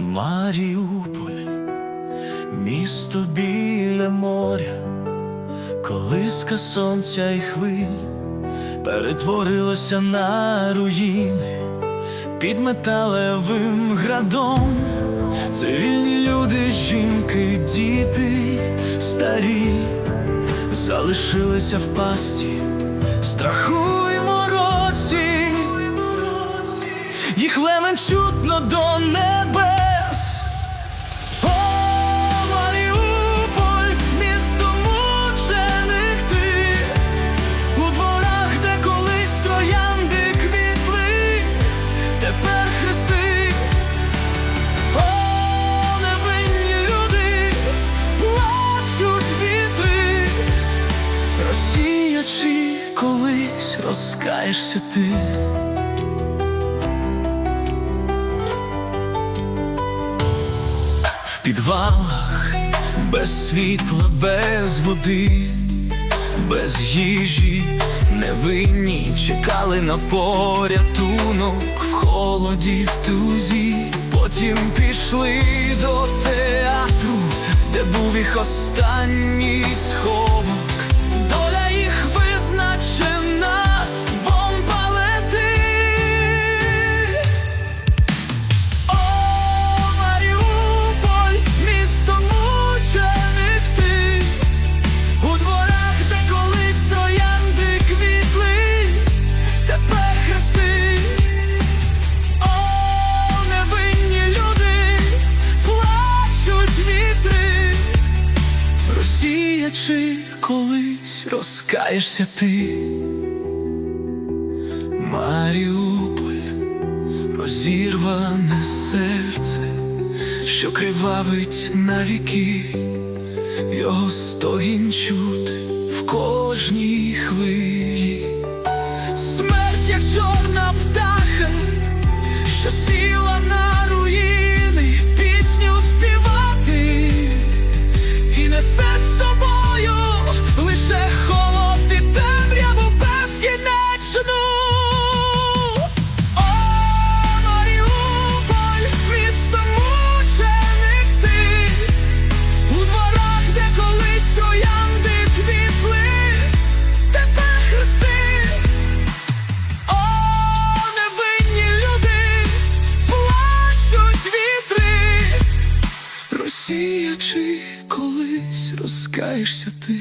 Маріуполь, місто біля моря, колиска сонця і хвиль перетворилося на руїни під металевим градом. Цивільні люди, жінки, діти, старі, залишилися в пасті, в страху. Їх лемен чутно до небес. Розкаєшся ти. В підвалах без світла, без води, без їжі, невинні чекали на порятунок в холоді, в тузі. Потім пішли до театру, де був їх останній сховок. Росія, чи колись розкаєшся ти? Маріуполь, розірване серце, що кривавить навіки, його стогін чути в кожній хвилі. Смерть, як чорна птаха, що сіла несе собою лише холод темряву безкінечну. О, Маріуполь, місто мучених у дворах, де колись троянди квітли, тепер хрести. О, невинні люди, плачуть вітри. Росія, чи колись розкаєшся ти.